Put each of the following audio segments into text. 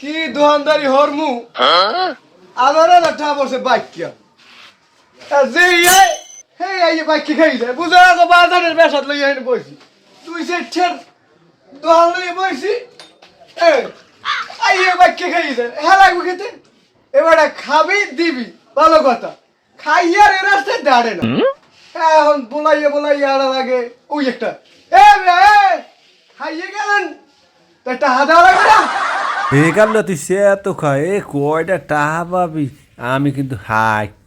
কি দোকানদারি হরমু? আমার না ঠা বসে বাইকিয়া আর যে ইয়াই হে এই বাইকি খাই যায়? বুঝা তো বাজারের বেসাত লইয়া এনে বইছি। তুই সে ঠের দোকান লইয়া বইছি। এ আই বাইকি খাই যায়? হ্যাঁ লাগবে খেতে। এবারে খাবি দিবি ভালো কথা। খাইয়ার এ রাস্তায় দাঁড়ে না। এখন বলাইয়া বলাইয়া আড়া লাগে। ওই একটা। এ খাইয়ে গেলেন। একটা হাদা লাগবে না তুই সে এত খায়, এ কয়টা টাহা পাবি? আমি কিন্তু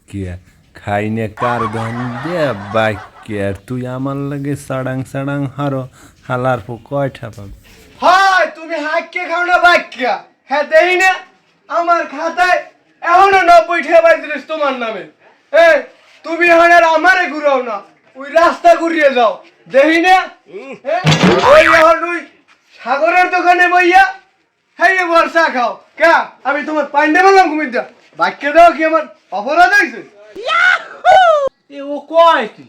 কে খাই নে কার গান দে বাইক আর তুই আমার লাগে সাড়াং সাড়াং হারো, হালার পো কয়টা পাবি? হয় তুমি হাইকে খাও না বাইকা হ্যাঁ দেই না। আমার খাতায় এখনও নব্বই টাকা পাইছিলিস তোমার নামে। এ, তুমি এখন আর আমারে ঘুরাও না, ওই রাস্তা ঘুরিয়ে যাও। দেহি না। ওই ওই সাগরের দোকানে বইয়া হ্যাঁ এ বর্ষা খাও। কে? আমি তোমার বললাম কুমিরটা বাক্যে দাও কি আমার অপরাধ হয়েছে? এ ও কয় কি?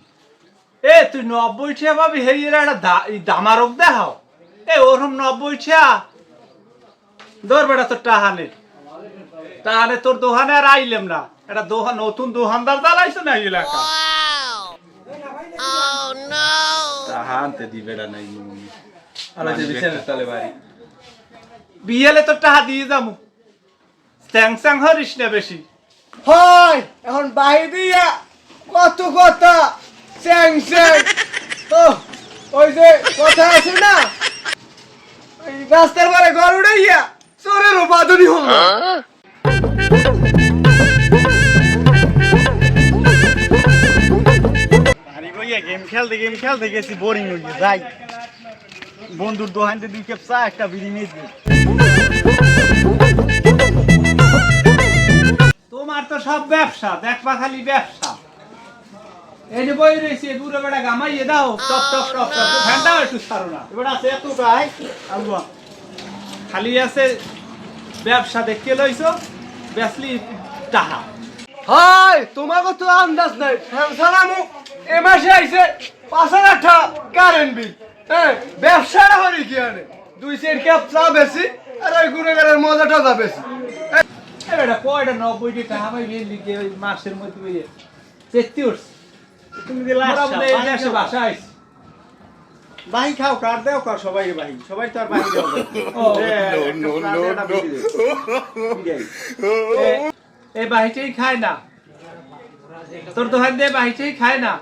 এ তুই নব্বই টিয়া পাবি হে এর একটা দামারক দেখাও। এ ওরকম নব্বই টিয়া? ধর বেটা তোর টাহানে। তাহলে তোর দোকানে আর আইলাম না। এটা দোকান নতুন দোকানদার জ্বালাইছে না এই এলাকা টাহা দিবে না নাই বিয়েলে তো টাহা দিয়ে যাব স্যাং স্যাং হরিস না বেশি। হয় এখন বাহি দিয়া কত কথা স্যাং স্যাং। ও ওই যে কথা আছে না? ওই রাস্তার পরে ঘর উড়াইয়া চোরের উপাদনি হল। গেম খেলতে গেম খেলতে গেছি বোরিং হয়ে যাই। বন্ধুর দোকানতে দুই কাপ চা একটা বিড়ি নিয়ে। তোমার তো সব ব্যবসা দেখবা খালি ব্যবসা। এই যে বই রয়েছে দূরে বেড়া গামাইয়ে দাও। টপ টপ টপ টপ। ফ্যানটাও একটু ছাড়ো না। এবার আছে এত আলুয়া খালি আছে ব্যবসা দেখতে লইছো? বেসলি টাহা। হয় তোমাকে তো আন্দাজ নাই। সালামু এ মাসে আইছে পাঁচ হাজার টাকা কারেন্ট বিল হ্যাঁ ব্যবসাটা হরি কি আনে? দুই সেট কাপ চা বেশি আর ওই গুণেগারের মজাটা যা বেশি। এই বেটা কয়টা নব্বইটি টাকা পাই বিল লিখে ওই মাসের মধ্যে চেত্তি উঠছে। তুমি এই দেশে বাসা আইছে। বাহি খাও কার দেও কার সবাই বাহি। সবাই তো আর বাহি দেও এই বাহিটাই খায় না। তোর দোকান দিয়ে বাহিটাই খায় না।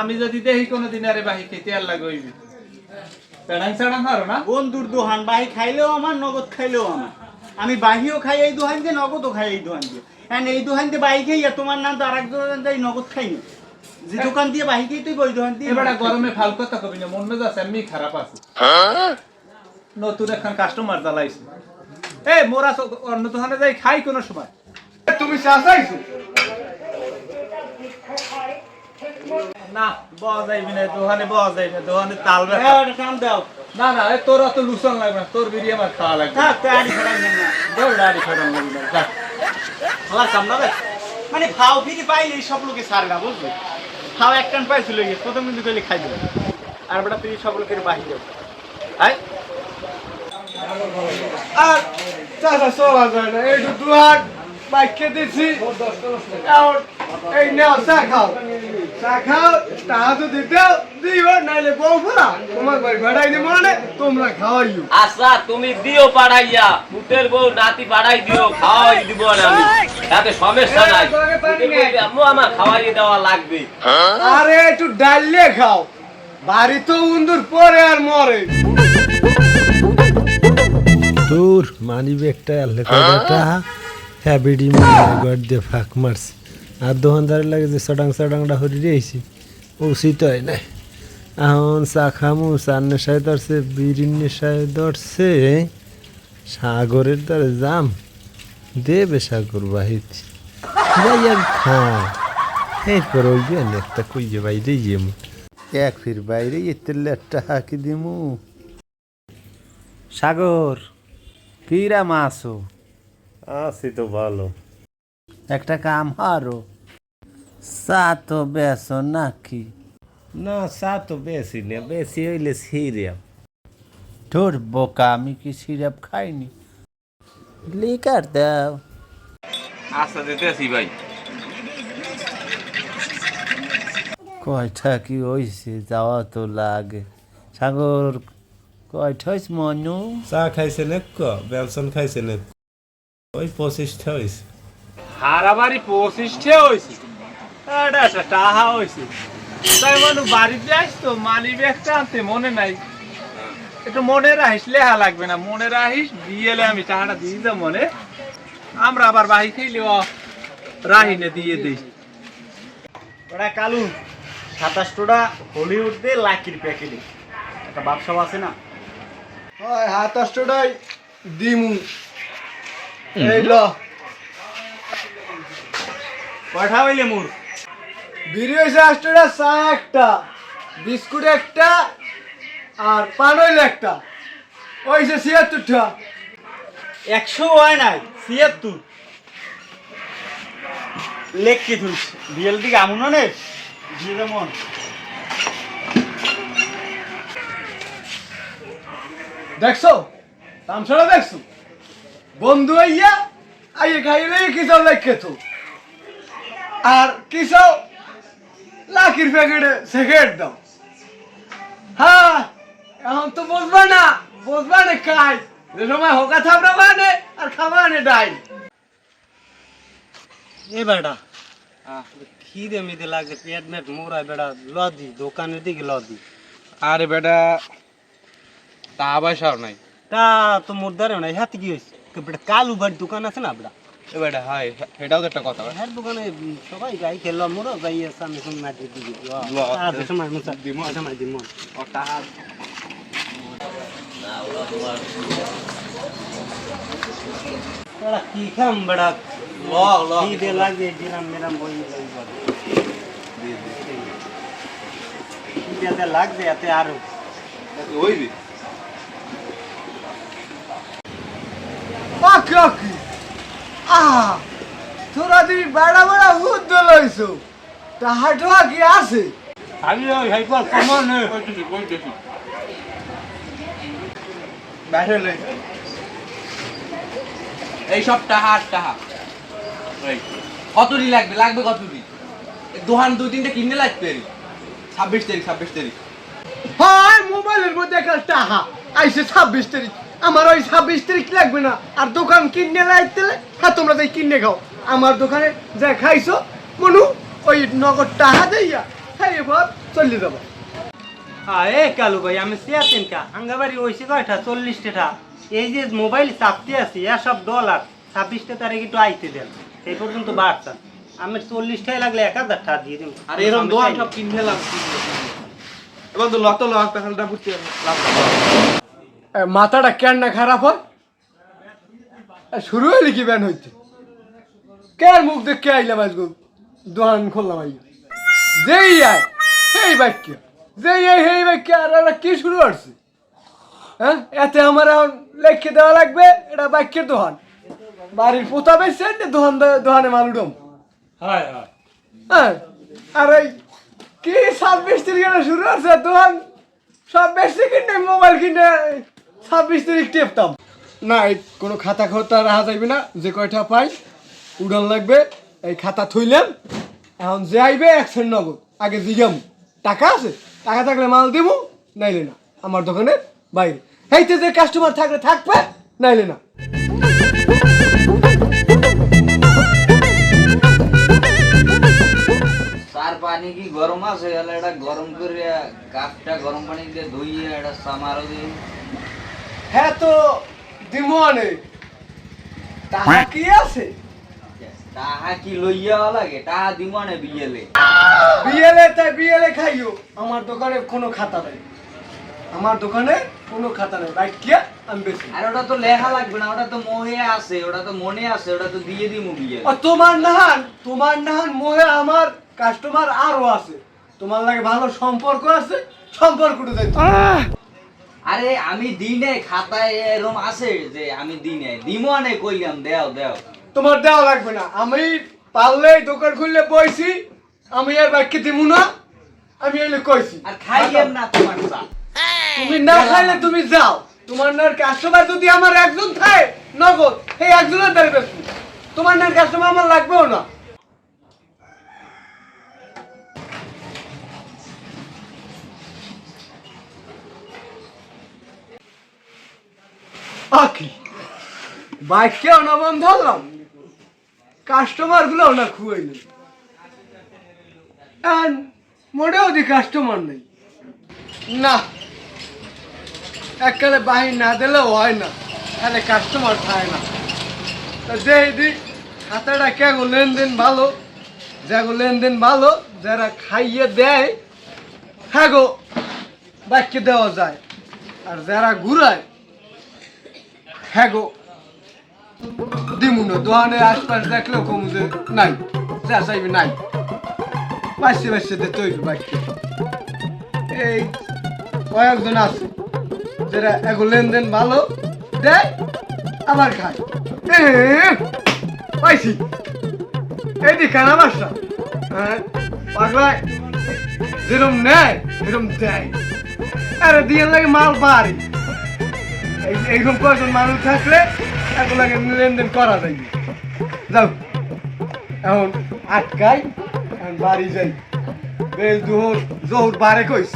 আমি যদি দেখি কোনোদিন আরে বাহি খেতে আর লাগইবি পেড়াং সেড়াং হারো না। বন্ধুর দোকান বাহি খাইলেও আমার নগদ খাইলেও আমার। আমি বাহিও খাই এই দোকান দিয়ে নগদও খাই এই দোকান দিয়ে। হ্যাঁ এই দোকান দিয়ে বাহি খাই তোমার নাম তো আর এক দোকান দিয়ে নগদ খাইনি যে দোকান দিয়ে বাহি খাই তুই ওই দোকান দিয়ে এবারে। গরমে ফাল কথা কবি না মন মেজাজ এমনি খারাপ আছে। নতুন এখন কাস্টমার জ্বালাইছে। এ মোরা অন্য দোকানে যাই খাই কোনো সময়। তুমি চা চাইছো? না বয়া যাইবি না দোকানে বয়া যাইবি না দোকানে তাল হ্যাঁ, ব্যথা একটা কাম দাও। না না তোর অত লুসন লাগবে না তোর বিড়ি আমার খাওয়া লাগবে। থাক তো আড়ি ফেরান না দৌড় আড়ি ফেরান না আমার মানে ফাও ফিরি পাইলে সব লোকে সার না বুঝলি? ফাও এক টান পাইছিল গিয়ে প্রথম কিন্তু খাই দিল আর বেটা তুই সব লোকের বাহিরে আয়। আর চাষা চলা যায় না এই দুহাট বাইক দিছি। এই নেও চা খাও। চা খাও তাহা তো দিতেও দিও নাইলে বউ ফোলা তোমার বাড়ি ভাড়াই দিব মানে তোমরা খাওয়াইও। আচ্ছা তুমি দিও পাড়াইয়া। পুতের বউ নাতি পাড়াই দিও খাওয়াই দিব না আমি। তাতে সমস্যা নাই। আম্মু আমার খাওয়াই দেওয়া লাগবে। আরে একটু ডাললে খাও। বাড়ি তো উন্দুর পরে আর মরে। তোর মানি আনলে কয়টা টাহা হ্যাঁ বিডি গড় দিয়ে ফাঁক মারছি আর দোকানদার লাগে যে সডাং সডাংটা হরি রেছি উচিত হয় না এখন চা খামু, চার নেশায় ধরছে, বিড়ির নেশায় ধরছে। সাগরের দ্বারে যাম। দেবে সাগর বাহিত। যাই খা এরপর ওই যে একটা কইয়ে বাইরে যাব এক ফির বাইরে এতে লেটটা হাঁকি দিমু। সাগর কিরা মাসো আছি তো ভালো একটা কাম হারো চা তো বেসো নাকি না চা তো বেশি না বেশি হইলে সিরাপ তোর বোকা আমি কি সিরাপ খাইনি লিকার দাও আচ্ছা দিতেছি ভাই কয়টা কি হয়েছে যাওয়া তো লাগে সাগর কয়টা হয়েছে মনু চা খাইছে নে ক বেলসন খাইছে নে ওই পঁচিশটা হয়েছে হারাবাড়ি পঁচিশটে হয়েছে এটা একটা টাহা হয়েছে তাই মানুষ বাড়িতে আসতো মানি ব্যাগটা আনতে মনে নাই। একটু মনে রাখিস লেহা লাগবে না। মনে রাখিস বিয়েলে আমি টাকাটা দিয়ে দেবো মনে। আমরা আবার বাহি খেলে রাহিনে দিয়ে দিই। ওরা কালু সাতাশ টোটা হলিউড দিয়ে লাকির প্যাকেটে। একটা ব্যবসা আছে না? হয় অষ্টটাই দিমু। এই ল। কয়টা হইলে মোর। বিড়ি হয়েছে আষ্টটা চা একটা বিস্কুট একটা আর পান হইল একটা ছিয়াত্তরটা। একশো হয় নাই ছিয়াত্তর। লেখ কে আমন নে? যেমন দেখছ? তামসারা দেখছ? বন্ধু আইয়া আইয়ে খাইলে তো? আর কিসব? লাখির প্যাকেটে সিগারেট দাও। হ্যাঁ এখন তো বুঝবা না বুঝবা না খাই। যে সময় হোকা থাবড়া মানে আর খাবা নে ডাই এ বেটা খিদে মিদে লাগে পেট মেট বেটা লদি দোকানের দিকে লদি। আরে বেটা তা পয়সাও নাই। তা তো মোর ধরে না হাতে কি হয়েছে কে বেটা? কালু বাড়ির দোকান আছে না বেটা? বেটা হাই এটাও তো একটা কথা হ্যার দোকানে সবাই গাই খেলো মোরও আছে আমি শুন মাটি দিবি সময় দিমো সময় দিমো ও টাকা বেটা কি খাম বেটা? ল খিদে লাগে দিলাম মেরাম বই লাগবে এতে আরও। হইবি ওকে ওকে আহা তোরা দিবি বেড়া বেড়া উদ্দ লইছো তাহার টোয়া কি আছে। আমি ওই হাইপার কমন কইতেছি কইতেছি বাইরে লই এই সব টাহা আর টাহা কতটি লাগবে? লাগবে এই দোহান দুই তিনটে কিনতে লাগবে ছাব্বিশ তারিখ ছাব্বিশ তারিখ। হয় মোবাইলের মধ্যে একটা টাহা। আইসে ছাব্বিশ তারিখ। আমার ওই ছাব্বিশ তারিখ লাগবে না। আর দোকান কিনে লাইতে হ্যাঁ তোমরা তাই কিনে খাও। আমার দোকানে যা খাইছো মনু ওই নগদ টাহা দেইয়া হ্যাঁ এবার চলে যাব। এ কালু ভাই আমি চেয়েছেন কা আঙ্গাবাড়ি হয়েছে কয়টা? চল্লিশটা। এই যে মোবাইল চাপতে আছি এসব ডলার ছাব্বিশটা তারিখ একটু আইতে দেন। এই পর্যন্ত বাড়ছেন আমি চল্লিশটাই লাগলে এক হাজার টাকা দিয়ে দিন আর এরকম দোহান সব কিনতে লাগবে। এবার তো লত লক পেখালটা ফুটতে এ, মাথাটা কেন না খারাপ হয়? শুরু হইলে কি ব্যান হইতে? কেন মুখ দেখে আইলাম আজকে দোকান খুললাম আই যেই আয় সেই বাক্য। যেই আয় সেই বাক্য। আর এরা কি শুরু করছে? হ্যাঁ? এতে আমার এখন লেখে দেওয়া লাগবে এটা বাক্যের দোকান বাড়ির পোতা বেশি দোকান দোকানে মালুডম হয় হয়। হ্যাঁ? আর ওই কি ছাব্বিশ তারিখে শুরু হচ্ছে দোকান সব বেশি কিনে মোবাইল কিনে ছাব্বিশ তারিখ টেপতাম না এই কোনো খাতা খতা রাখা যাইবে না যে কয়টা পাই উড়ান লাগবে এই খাতা থইলাম এখন যে আইবে একশো নগদ আগে জিগাম। টাকা আছে টাকা থাকলে মাল দিব নাইলে না আমার দোকানের বাইরে। এইতে যে কাস্টমার থাকলে থাকবে নাইলে না। সার পানি কি গরম আছে? এটা গরম করে কাপটা গরম পানি দিয়ে ধুইয়ে এটা সামারও দিই। হ্যাঁ তো দিমনে টাকা কি আছে? তাহা কি লইয়া লাগে? তাহা দিমনে বিয়েলে। বিয়েলে তাই বিয়েলে খাইও। আমার দোকানে কোনো খাতা নেই। আমার দোকানে কোনো খাতা নেই। বাইক কিয়া আমি বেশি আর ওটা তো লেখা লাগবে না ওটা তো মোহে আছে ওটা তো মনে আছে ওটা তো দিয়ে দিমু আর তোমার নাহান তোমার নাহান মোহে আমার কাস্টমার আরও আছে। তোমার লাগে ভালো সম্পর্ক আছে সম্পর্কটা দেয় আরে আমি দিনে খাতায় এরম আছে যে আমি দিনে দিমো আনে কইলাম দেও দেও। তোমার দেওয়া লাগবে না। আমি পারলে দোকান খুললে বইছি আমি আর বাক্যে দিব না আমি এলে কইছি। আর খাইলাম না তোমার চা। তুমি না খাইলে তুমি যাও। তোমার না কাস্টমার যদি আমার একজন থাকে নগদ সেই একজনের বেশ তোমার না কাস্টমার আমার লাগবেও না। আকি? বাইককেও না বন্ধ ধরলাম কাস্টমারগুলো না খুয়াইল। মোটেও দি কাস্টমার নেই। না, এককালে বাহির না দিলেও হয় না। তাহলে কাস্টমার খায় না। তা যে দিক, খাতাটা কেগো লেনদেন ভালো? যাগো লেনদেন ভালো, যারা খাইয়ে দেয় হ্যাঁ গো বাক্যে দেওয়া যায়। আর যারা ঘুরায় হ্যাঁ গো। দিমুনো দোকানের আশপাশ দেখলেও কম যে নাই, যা চাইবে নাই। বাসছে বাসছে দিতে হইবে বাক্যে এই কয়েকজন আছে, যারা এগো লেনদেন ভালো দেয় আবার খায়। পাইছি এইটি কানা মাসটা হ্যাঁ পাগলায়। যেরম নেয় এরম দেয়। আরে দিয়ে লাগে মাল এই- এইরকম কয়েকজন মানুষ থাকলে এগুলাকে লেনদেন করা যায়। যাও। এখন আটকাই, এখন বাড়ি যাই। বেশ জোহর জোহর বারে কইস।